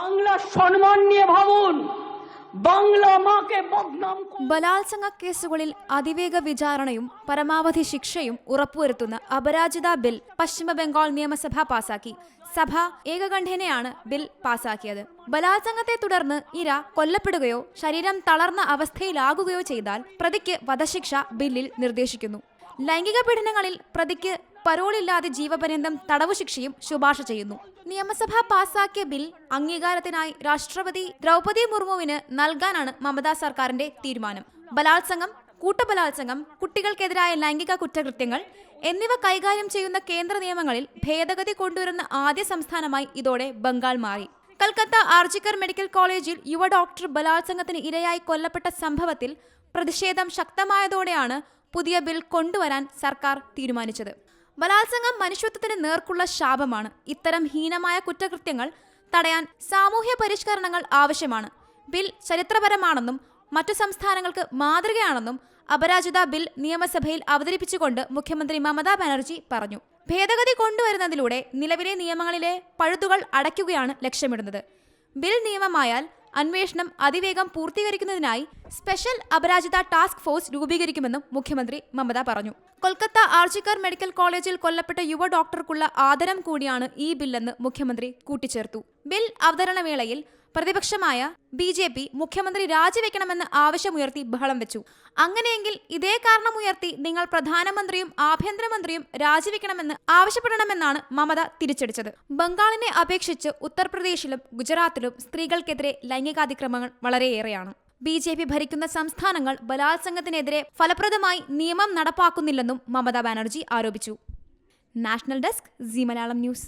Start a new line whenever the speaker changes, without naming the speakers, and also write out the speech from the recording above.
বাংলা সম্মান নিয়ে ভাবুন বাংলা মাকে বদনাম করে
ബലാത്സംഗ കേസുകളിൽ അതിവേഗ വിചാരണയും പരമാവധി ശിക്ഷയും ഉറപ്പുവരുത്തുന്ന അപരാജിത ബിൽ പശ്ചിമ ബംഗാൾ നിയമസഭ പാസാക്കി സഭ ഏകകണ്ഠേനയാണ് ബിൽ പാസാക്കിയത് ബലാത്സംഗത്തെ തുടർന്ന് ഇര കൊല്ലപ്പെടുകയോ ശരീരം തളർന്ന അവസ്ഥയിലാകുകയോ ചെയ്താൽ പ്രതിക്ക് വധശിക്ഷ ബില്ലിൽ നിർദ്ദേശിക്കുന്നു ലൈംഗിക പീഡനങ്ങളിൽ പ്രതിക്ക് പരോളില്ലാതെ ജീവപര്യന്തം തടവു ശിക്ഷയും ശുപാർശ ചെയ്യുന്നു. നിയമസഭ പാസാക്കിയ ബിൽ അംഗീകാരത്തിനായി രാഷ്ട്രപതി ദ്രൗപദി മുർമുവിന് നൽകാനാണ് മമതാ സർക്കാരിന്റെ തീരുമാനം. ബലാത്സംഗം കൂട്ടബലാത്സംഗം കുട്ടികൾക്കെതിരായ ലൈംഗിക കുറ്റകൃത്യങ്ങൾ എന്നിവ കൈകാര്യം ചെയ്യുന്ന കേന്ദ്ര നിയമങ്ങളിൽ ഭേദഗതി കൊണ്ടുവരുന്ന ആദ്യ സംസ്ഥാനമായി ഇതോടെ ബംഗാൾ മാറി. കൽക്കത്ത ആർജിക്കർ മെഡിക്കൽ കോളേജിൽ യുവ ഡോക്ടർ ബലാത്സംഗത്തിന് ഇരയായി കൊല്ലപ്പെട്ട സംഭവത്തിൽ പ്രതിഷേധം ശക്തമായതോടെയാണ് പുതിയ ബിൽ കൊണ്ടുവരാൻ സർക്കാർ തീരുമാനിച്ചത്. ബലാത്സംഗം മനുഷ്യത്വത്തിന് നേർക്കുള്ള ശാപമാണ്. ഇത്തരം ഹീനമായ കുറ്റകൃത്യങ്ങൾ തടയാൻ സാമൂഹ്യ പരിഷ്കരണങ്ങൾ ആവശ്യമാണ്. ബിൽ ചരിത്രപരമാണെന്നും മറ്റു സംസ്ഥാനങ്ങൾക്ക് മാതൃകയാണെന്നും അപരാജിത ബിൽ നിയമസഭയിൽ അവതരിപ്പിച്ചുകൊണ്ട് മുഖ്യമന്ത്രി മമതാ ബാനർജി പറഞ്ഞു. ഭേദഗതി കൊണ്ടുവരുന്നതിലൂടെ നിലവിലെ നിയമങ്ങളിലെ പഴുതുകൾ അടയ്ക്കുകയാണ് ലക്ഷ്യമിടുന്നത്. ബിൽ നിയമമായാൽ അന്വേഷണം അതിവേഗം പൂർത്തീകരിക്കുന്നതിനായി സ്പെഷ്യൽ അപരാജിത ടാസ്ക് ഫോഴ്സ് രൂപീകരിക്കുമെന്നും മുഖ്യമന്ത്രി മമത പറഞ്ഞു. കൊൽക്കത്ത ആർജിക്കർ മെഡിക്കൽ കോളേജിൽ കൊല്ലപ്പെട്ട യുവ ഡോക്ടർക്കുള്ള ആദരം കൂടിയാണ് ഈ ബില്ലെന്ന് മുഖ്യമന്ത്രി കൂട്ടിച്ചേർത്തു. ബിൽ അവതരണവേളയിൽ പ്രതിപക്ഷമായ ബി ജെ പി മുഖ്യമന്ത്രി രാജിവെക്കണമെന്ന് ആവശ്യമുയർത്തി ബഹളം വെച്ചു. അങ്ങനെയെങ്കിൽ ഇതേ കാരണമുയർത്തി നിങ്ങൾ പ്രധാനമന്ത്രിയും ആഭ്യന്തരമന്ത്രിയും രാജിവെക്കണമെന്ന് ആവശ്യപ്പെടണമെന്നാണ് മമത തിരിച്ചടിച്ചത്. ബംഗാളിനെ അപേക്ഷിച്ച് ഉത്തർപ്രദേശിലും ഗുജറാത്തിലും സ്ത്രീകൾക്കെതിരെ ലൈംഗികാതിക്രമങ്ങൾ വളരെയേറെയാണ്. ബി ജെ പി ഭരിക്കുന്ന സംസ്ഥാനങ്ങൾ ബലാത്സംഗത്തിനെതിരെ ഫലപ്രദമായി നിയമം നടപ്പാക്കുന്നില്ലെന്നും മമതാ ബാനർജി ആരോപിച്ചു. National desk C Malayalam news.